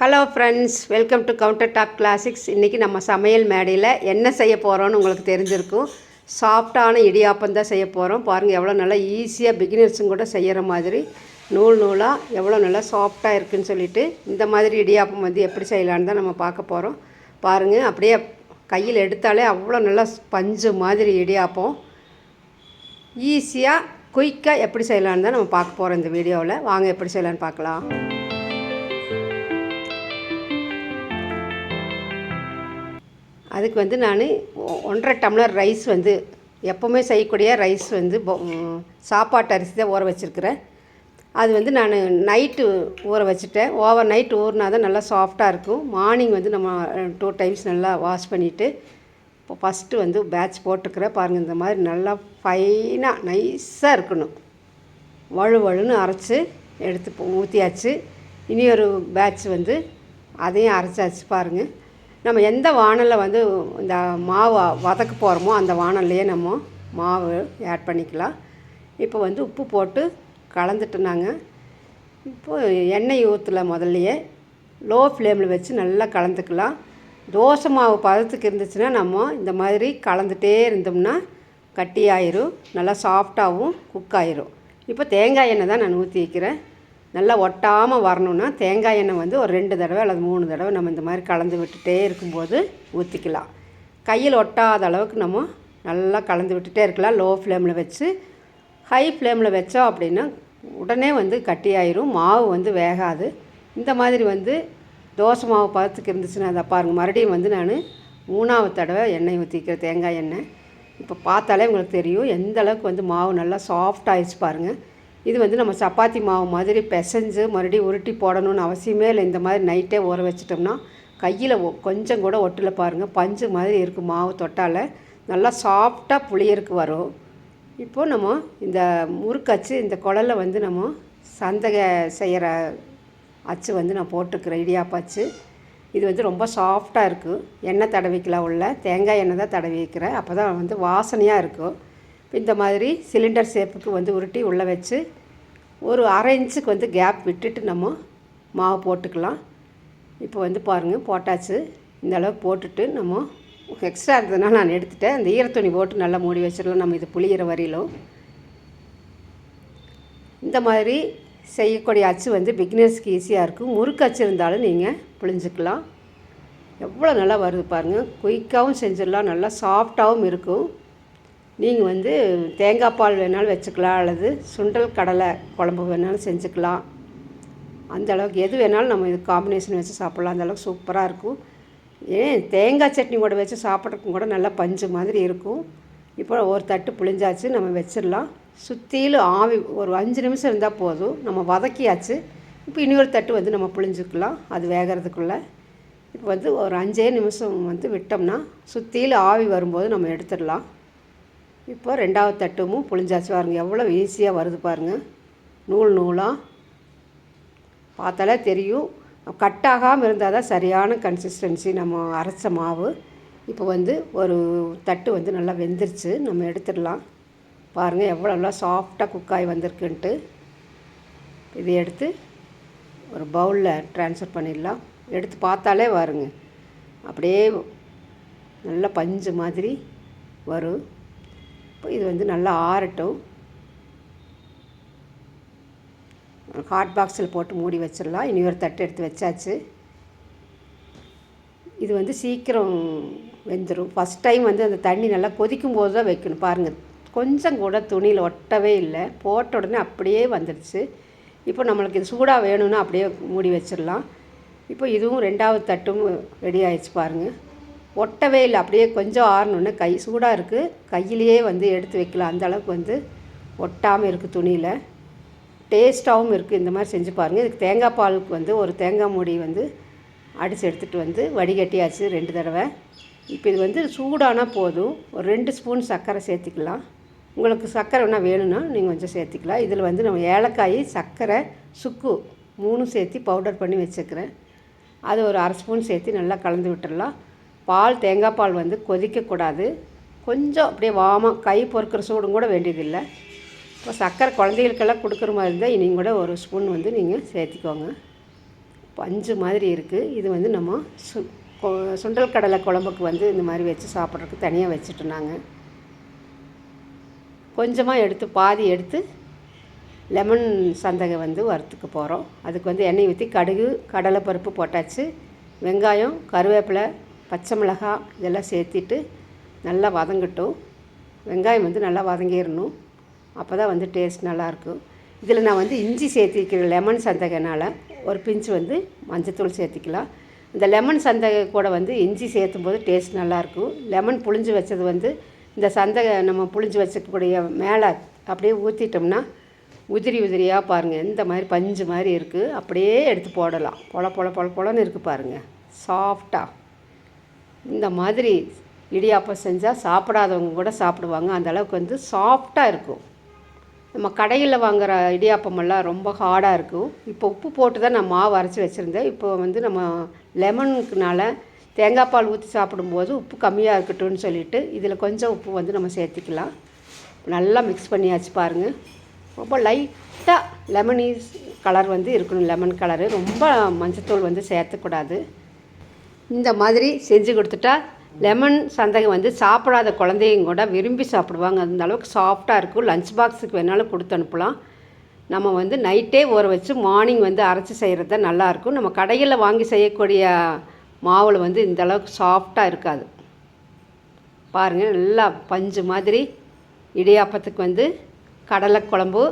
Hello friends welcome to counter top classics இன்றைக்கி நம்ம சமையல் மேடையில் என்ன செய்ய போகிறோன்னு உங்களுக்கு தெரிஞ்சிருக்கும். சாஃப்டான இடியாப்பம் தான் செய்ய போகிறோம் பாருங்கள் எவ்வளோ நல்லா ஈஸியாக பிகினர்ஸும் கூட செய்கிற மாதிரி. நூல் நூலாக எவ்வளோ நல்லா சாஃப்டாக இருக்குதுன்னு சொல்லிட்டு இந்த மாதிரி இடியாப்பம் வந்து எப்படி செய்யலான்னு தான் நம்ம பார்க்க போகிறோம் பாருங்கள் அப்படியே கையில் எடுத்தாலே அவ்வளோ நல்லா பஞ்சு மாதிரி இடியாப்பம். ஈஸியாக குயிக்காக எப்படி செய்யலான்னு தான் நம்ம பார்க்க போகிறோம் இந்த வீடியோவில். வாங்க எப்படி செய்யலான்னு பார்க்கலாம். அதுக்கு வந்து நான் ஒன்றரை டம்ளர் ரைஸ் வந்து எப்போவுமே செய்யக்கூடிய ரைஸ் வந்து சாப்பாட்டு அரிசி தான் ஊற வச்சுருக்கிறேன். அது வந்து நான் நைட்டு ஊற வச்சுட்டேன். ஓவர் நைட் ஊறினா தான் நல்லா சாஃப்டாக இருக்கும். மார்னிங் வந்து நம்ம டூ டைம்ஸ் நல்லா வாஷ் பண்ணிவிட்டு இப்போ ஃபஸ்ட்டு வந்து பேட்ச் போட்டுக்கிறேன். பாருங்கள் இந்த மாதிரி நல்லா ஃபைனாக நைஸாக இருக்கணும். வழு வழுன்னு அரைச்சி எடுத்து ஊற்றியாச்சு இனி ஒரு பேட்ச் வந்து அதையும் அரைச்சாச்சு பாருங்கள் நம்ம எந்த வானலில் வந்து இந்த மாவை வதக்க போகிறோமோ அந்த வானல்லையே நம்ம மாவு ஆட் பண்ணிக்கலாம். இப்போ வந்து உப்பு போட்டு கலந்துட்டு நாங்கள் இப்போது எண்ணெய் ஊற்றல முதல்லையே லோ ஃப்ளேமில் வச்சு நல்லா கலந்துக்கலாம். தோசை மாவு பதத்துக்கு இருந்துச்சுன்னா நம்ம இந்த மாதிரி கலந்துகிட்டே இருந்தோம்னா கட்டியாயிரும். நல்லா சாஃப்டாகவும் குக் ஆயிரும். இப்போ தேங்காய் எண்ணெய் தான் நான் ஊற்றி வைக்கிறேன். நல்லா ஒட்டாமல் வரணும்னா தேங்காய் எண்ணெய் வந்து ஒரு ரெண்டு தடவை அல்லது மூணு தடவை நம்ம இந்த மாதிரி கலந்து விட்டுட்டே இருக்கும்போது ஊற்றிக்கலாம் கையில் ஒட்டாத அளவுக்கு நம்ம நல்லா கலந்து விட்டுட்டே இருக்கலாம். லோ ஃப்ளேமில் வச்சு ஹை ஃப்ளேமில் வச்சோம் அப்படின்னா உடனே வந்து கட்டியாயிரும். மாவு வந்து வேகாது. இந்த மாதிரி வந்து தோசை மாவு பதத்துக்கு இருந்துச்சுன்னா அதை பாருங்கள் மறுபடியும் வந்து நான் மூணாவது தடவை எண்ணெய் ஊற்றிக்கிறேன் தேங்காய் எண்ணெய். இப்போ பார்த்தாலே உங்களுக்கு தெரியும் எந்த அளவுக்கு வந்து மாவு நல்லா சாஃப்ட் ஆயிடுச்சு பாருங்கள் இது வந்து நம்ம சப்பாத்தி மாவு மாதிரி பிசைஞ்சு மறுபடியும் உருட்டி போடணும்னு அவசியமே இல்லை. இந்த மாதிரி நைட்டே ஊற வச்சிட்டோம்னா கையில் கொஞ்சம் கூட ஒட்டில் பாருங்கள் பஞ்சு மாதிரி இருக்கும் மாவு தொட்டால். நல்லா சாஃப்டாக புளியருக்கு வரும். இப்போது நம்ம இந்த முறுக்கச்சு இந்த குழல வந்து நம்ம சந்தக செய்கிற அச்சு வந்து நான் போட்டுக்கிறேன் இடியாப்பாச்சு இது வந்து ரொம்ப சாஃப்டாக இருக்கும் எண்ணெய் தடவிக்கலாம் உள்ள. தேங்காய் எண்ணெய் தான் தடவி வைக்கிறேன். அப்போ தான் வந்து வாசனையாக இருக்கும். இந்த மாதிரி சிலிண்டர் ஷேப்புக்கு வந்து உருட்டி உள்ளே வச்சு ஒரு அரை இன்ச்சுக்கு வந்து கேப் விட்டுட்டு நம்ம மாவு போட்டுக்கலாம். இப்போ வந்து பாருங்கள் போட்டாச்சு. இந்த அளவு போட்டுட்டு நம்ம எக்ஸ்ட்ரா இருந்ததுனால் நான் எடுத்துட்டேன். அந்த ஈரத்துணி போட்டு நல்லா மூடி வச்சிடலாம். நம்ம இது புளியிற வரையிலும். இந்த மாதிரி செய்யக்கூடிய அச்சு வந்து பிகினர்ஸ்க்கு ஈஸியாக இருக்கும். முறுக்கு அச்சு இருந்தாலும் நீங்கள் புளிஞ்சிக்கலாம் எவ்வளோ நல்லா வருது பாருங்கள் குயிக்காகவும் செஞ்சிடலாம். நல்லா சாஃப்டாகவும் இருக்கும். நீங்கள் வந்து தேங்காய் பால் வேணாலும் வச்சுக்கலாம் அல்லது சுண்டல் கடலை குழம்பு வேணாலும் செஞ்சுக்கலாம். அந்த அளவுக்கு எது வேணாலும் நம்ம இது காம்பினேஷன் வச்சு சாப்பிட்லாம். அந்த அளவுக்கு சூப்பராக இருக்கும். ஏன்? தேங்காய் சட்னி கூட வச்சு சாப்பிட்றதுக்கும் கூட நல்லா பஞ்சு மாதிரி இருக்கும். இப்போ ஒரு தட்டு புளிஞ்சாச்சு நம்ம வச்சிடலாம். சுற்றிலும் ஆவி ஒரு அஞ்சு நிமிஷம் இருந்தால் போதும். நம்ம வதக்கியாச்சு. இப்போ இன்னொரு தட்டு வந்து நம்ம புளிஞ்சுக்கலாம் அது வேகிறதுக்குள்ளே. இப்போ வந்து ஒரு அஞ்சே நிமிஷம் வந்து விட்டோம்னா சுற்றிலும் ஆவி வரும்போது நம்ம எடுத்துடலாம். இப்போ ரெண்டாவது தட்டமும் புளிஞ்சாச்சு பாருங்கள் எவ்வளோ ஈஸியாக வருது பாருங்கள் நூல் நூலாக பார்த்தாலே தெரியும். கட் ஆகாமல் இருந்தால் தான் சரியான கன்சிஸ்டன்சி நம்ம அரைச்ச மாவு. இப்போ வந்து ஒரு தட்டு வந்து நல்லா வெந்துருச்சு. நம்ம எடுத்துடலாம். பாருங்கள் எவ்வளோ நல்லா சாஃப்டாக குக் ஆகி வந்திருக்குன்ட்டு. இதை எடுத்து ஒரு பவுலில் ட்ரான்ஸ்ஃபர் பண்ணிடலாம். எடுத்து பார்த்தாலே வருங்க. அப்படியே நல்ல பஞ்சு மாதிரி வரும். இப்போ இது வந்து நல்லா ஆறட்டும். ஹாட் பாக்ஸில் போட்டு மூடி வச்சிடலாம் இனி ஒரு தட்டு எடுத்து வச்சாச்சு. இது வந்து சீக்கிரம் வெந்துடும் ஃபஸ்ட் டைம் வந்து அந்த தண்ணி நல்லா கொதிக்கும் போது தான் வைக்கணும். பாருங்கள் கொஞ்சம் கூட துணியில் ஒட்டவே இல்லை. போட்ட உடனே அப்படியே வந்துடுச்சு இப்போ நம்மளுக்கு இது சூடாக வேணும்னா அப்படியே மூடி வச்சிடலாம் இப்போ இதுவும் ரெண்டாவது தட்டும் ரெடி ஆயிடுச்சு பாருங்கள் ஒட்டவே இல்லை. அப்படியே கொஞ்சம் ஆறணுன்னு கை சூடாக இருக்குது கையிலேயே வந்து எடுத்து வைக்கலாம். அந்த அளவுக்கு வந்து ஒட்டாமல் இருக்குது துணியில். டேஸ்ட்டாகவும் இருக்குது இந்த மாதிரி செஞ்சு பாருங்கள் இதுக்கு தேங்காய் பாலுக்கு வந்து ஒரு தேங்காய் மூடி வந்து அடித்து எடுத்துகிட்டு வந்து வடிகட்டியாச்சு ரெண்டு தடவை. இப்போ இது வந்து சூடானா போதும். ஒரு ரெண்டு ஸ்பூன் சர்க்கரை சேர்த்துக்கலாம். உங்களுக்கு சர்க்கரை வேணால் வேணும்னா நீங்கள் கொஞ்சம் சேர்த்துக்கலாம். இதில் வந்து நம்ம ஏலக்காய் சர்க்கரை சுக்கு மூணும் சேர்த்து பவுடர் பண்ணி வச்சுக்கிறேன். அது ஒரு அரை ஸ்பூன் சேர்த்து நல்லா கலந்து விட்டுடலாம் பால் தேங்காய் பால் வந்து கொதிக்கக்கூடாது கொஞ்சம் அப்படியே வாமாக கை பொறுக்கிற சூடும் கூட வேண்டியதில்லை. இப்போ சர்க்கரை குழந்தைகளுக்கெல்லாம் கொடுக்குற மாதிரி இருந்தால் இனியும் கூட ஒரு ஸ்பூன் வந்து நீங்கள் சேர்த்திக்கோங்க. பஞ்சு மாதிரி இருக்குது இது வந்து நம்ம சு கொ- சுண்டல் கடலை குழம்புக்கு வந்து இந்த மாதிரி வச்சு சாப்பிட்றதுக்கு தனியாக வச்சுட்டுனாங்க கொஞ்சமாக எடுத்து பாதி எடுத்து லெமன் சந்தகை வந்து வறுத்துக்க போகிறோம் அதுக்கு வந்து எண்ணெய் ஊற்றி கடுகு கடலைப்பருப்பு போட்டாச்சு. வெங்காயம் கருவேப்பிலை பச்சை மிளகாய் இதெல்லாம் சேர்த்திட்டு நல்லா வதங்கட்டும். வெங்காயம் வந்து நல்லா வதங்கிடணும் அப்போ தான் வந்து டேஸ்ட் நல்லாயிருக்கும் இதில் நான் வந்து இஞ்சி சேர்த்திக்கிறேன் லெமன் சந்தகனால் ஒரு பிஞ்சு வந்து மஞ்சத்தூள் சேர்த்திக்கலாம். இந்த லெமன் சந்தகை கூட வந்து இஞ்சி சேர்த்தும் போது டேஸ்ட் நல்லாயிருக்கும் லெமன் புளிஞ்சு வச்சது வந்து இந்த சந்தகை நம்ம புளிஞ்சு வச்சக்கூடிய மேலே அப்படியே ஊற்றிட்டோம்னா உதிரி உதிரியாக பாருங்கள் இந்த மாதிரி பஞ்சு மாதிரி இருக்குது அப்படியே எடுத்து போடலாம். பொல பொல பொல பொலன்னு இருக்குது பாருங்கள் சாஃப்டாக இந்த மாதிரி இடியாப்பம் செஞ்சால் சாப்பிடாதவங்க கூட சாப்பிடுவாங்க. அந்தளவுக்கு வந்து சாஃப்டாக இருக்கும். நம்ம கடையில் வாங்குகிற இடியாப்பமெல்லாம் ரொம்ப ஹார்டாக இருக்கும். இப்போ உப்பு போட்டு தான் நான் மாவு அரைச்சி வச்சுருந்தேன். இப்போ வந்து நம்ம லெமனுக்குனால தேங்காய் பால் ஊற்றி சாப்பிடும்போது உப்பு கம்மியாக இருக்கட்டும்னு சொல்லிட்டு இதில் கொஞ்சம் உப்பு வந்து நம்ம சேர்த்திக்கலாம். நல்லா மிக்ஸ் பண்ணியாச்சு பாருங்கள் ரொம்ப லைட்டாக லெமனீஸ் கலர் வந்து இருக்கணும். லெமன் கலரு ரொம்ப மஞ்சத்தூள் வந்து சேர்த்துக்கூடாது. இந்த மாதிரி செஞ்சு கொடுத்துட்டா லெமன் சந்தகம் வந்து சாப்பிடாத குழந்தையும் கூட விரும்பி சாப்பிடுவாங்க. அந்த அளவுக்கு சாஃப்டாக இருக்கும். லஞ்ச் பாக்ஸுக்கு வேணாலும் கொடுத்து அனுப்பலாம். நம்ம வந்து நைட்டே ஊற வச்சு மார்னிங் வந்து அரைச்சி செய்கிறது தான் நல்லாயிருக்கும் நம்ம கடையில் வாங்கி செய்யக்கூடிய மாவில் வந்து இந்த அளவுக்கு சாஃப்டாக இருக்காது. பாருங்கள் நல்லா பஞ்சு மாதிரி இடியாப்பத்துக்கு வந்து கடலை குழம்பு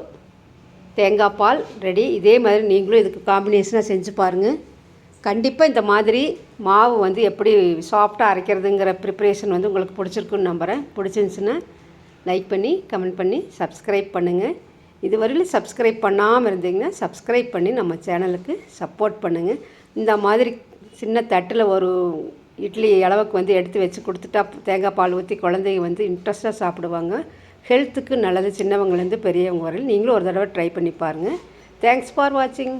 தேங்காய் பால் ரெடி இதே மாதிரி நீங்களும் இதுக்கு காம்பினேஷனாக செஞ்சு பாருங்கள் கண்டிப்பாக இந்த மாதிரி மாவு வந்து எப்படி சாஃப்டாக அரைக்கிறதுங்கிற ப்ரிப்பரேஷன் வந்து உங்களுக்கு பிடிச்சிருக்குன்னு நம்புகிறேன் பிடிச்சிருந்துச்சுன்னா லைக் பண்ணி கமெண்ட் பண்ணி சப்ஸ்கிரைப் பண்ணுங்கள் இதுவரையிலும் சப்ஸ்கிரைப் பண்ணாமல் இருந்தீங்கன்னா சப்ஸ்கிரைப் பண்ணி நம்ம சேனலுக்கு சப்போர்ட் பண்ணுங்கள் இந்த மாதிரி சின்ன தட்டில் ஒரு இட்லி அளவுக்கு வந்து எடுத்து வச்சு கொடுத்துட்டா தேங்காய் பால் ஊற்றி குழந்தைங்க வந்து இன்ட்ரெஸ்ட்டாக சாப்பிடுவாங்க. ஹெல்த்துக்கு நல்லது. சின்னவங்கலேருந்து பெரியவங்க வரையில் நீங்களும் ஒரு தடவை ட்ரை பண்ணி பாருங்கள் தேங்க்ஸ் ஃபார் வாட்சிங்